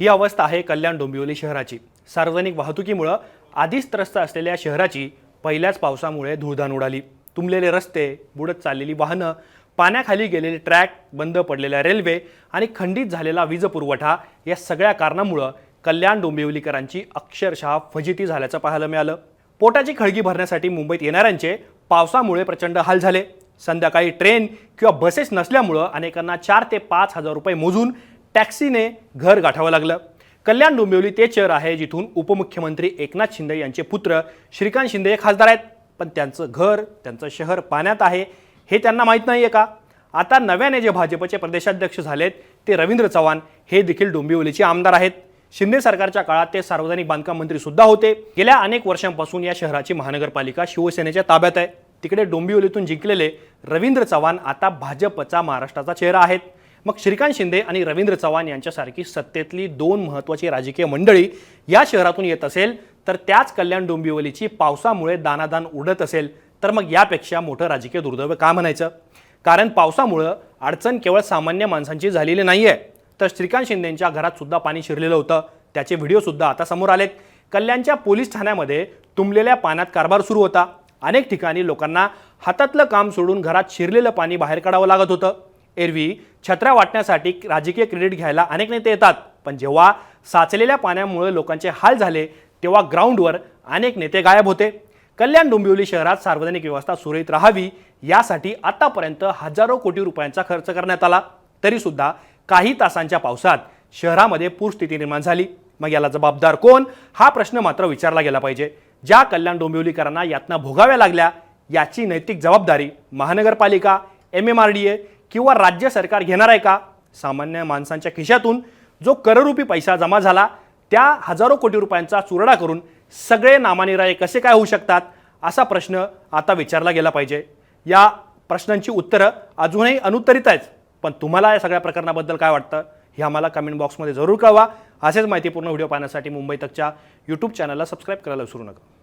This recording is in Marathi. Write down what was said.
ही अवस्था आहे कल्याण डोंबिवली शहराची. सार्वजनिक वाहतुकीमुळं आधीच त्रस्त असलेल्या शहराची पहिल्याच पावसामुळे धुळधाण उडाली. तुंबलेले रस्ते बुडत चाललेली वाहनं पाण्याखाली गेलेले ट्रॅक बंद पडलेल्या रेल्वे आणि खंडित झालेला वीज पुरवठा या सगळ्या कारणामुळं कल्याण डोंबिवलीकरांची अक्षरशः फजिती झाल्याचं पाहायला मिळालं. पोटाची खळगी भरण्यासाठी मुंबईत येणाऱ्यांचे पावसामुळे प्रचंड हाल झाले. संध्याकाळी ट्रेन किंवा बसेस नसल्यामुळं अनेकांना चार ते पाच हजार रुपये मोजून टॅक्सीने घर गाठावं लागलं. कल्याण डोंबिवली ते शहर आहे जिथून उपमुख्यमंत्री एकनाथ शिंदे यांचे पुत्र श्रीकांत शिंदे हे खासदार आहेत. पण त्यांचं घर त्यांचं शहर पाण्यात आहे हे त्यांना माहीत नाही आहे का? आता नव्याने जे भाजपचे प्रदेशाध्यक्ष झालेत ते रवींद्र चव्हाण हे देखील डोंबिवलीचे आमदार आहेत. शिंदे सरकारच्या काळात ते सार्वजनिक बांधकाम मंत्री सुद्धा होते. गेल्या अनेक वर्षांपासून या शहराची महानगरपालिका शिवसेनेच्या ताब्यात आहे. तिकडे डोंबिवलीतून जिंकलेले रवींद्र चव्हाण आता भाजपचा महाराष्ट्राचा चेहरा आहेत. मग श्रीकांत शिंदे आणि रवींद्र चव्हाण यांच्यासारखी सत्तेतली दोन महत्त्वाची राजकीय मंडळी या शहरातून येत असेल तर त्याच कल्याण डोंबिवलीची पावसामुळे दानादान उडत असेल तर मग यापेक्षा मोठं राजकीय दुर्दैव का म्हणायचं? कारण पावसामुळं अडचण केवळ सामान्य माणसांची झालेली नाही आहे तर श्रीकांत शिंदेंच्या घरात सुद्धा पाणी शिरलेलं होतं. त्याचे व्हिडिओसुद्धा आता समोर आलेत. कल्याणच्या पोलीस ठाण्यामध्ये तुंबलेल्या पाण्यात कारभार सुरू होता. अनेक ठिकाणी लोकांना हातातलं काम सोडून घरात शिरलेलं पाणी बाहेर काढावं लागत होतं. एरवी छत्र्या वाटण्यासाठी राजकीय क्रेडिट घ्यायला अनेक नेते येतात. पण जेव्हा साचलेल्या पाण्यामुळे लोकांचे हाल झाले तेव्हा ग्राउंडवर अनेक नेते गायब होते. कल्याण डोंबिवली शहरात सार्वजनिक व्यवस्था सुरळीत राहावी यासाठी आतापर्यंत हजारो कोटी रुपयांचा खर्च करण्यात आला. तरीसुद्धा काही तासांच्या पावसात शहरामध्ये पूरस्थिती निर्माण झाली. मग याला जबाबदार कोण? हा प्रश्न मात्र विचारला गेला पाहिजे. ज्या कल्याण डोंबिवलीकरांना यातना भोगाव्या लागल्या याची नैतिक जबाबदारी महानगरपालिका M M R D A किंवा राज्य सरकार घेणार आहे का? सामान्य माणसांच्या खिशातून जो कररूपी पैसा जमा झाला त्या हजारो कोटी रुपयांचा चुरडा करून सगळे नामानिराळे कसे काय होऊ शकतात? असा प्रश्न आता विचारला गेला पाहिजे. या प्रश्नांची उत्तरं अजूनही अनुत्तरित आहेत. पण तुम्हाला या सगळ्या प्रकरणाबद्दल काय वाटतं? हे आम्हाला कमेंट बॉक्समध्ये जरूर कळवा. असेच माहितीपूर्ण व्हिडिओ पाहण्यासाठी मुंबई तकच्या यूट्यूब चॅनलला सबस्क्राईब करायला विसरू नका.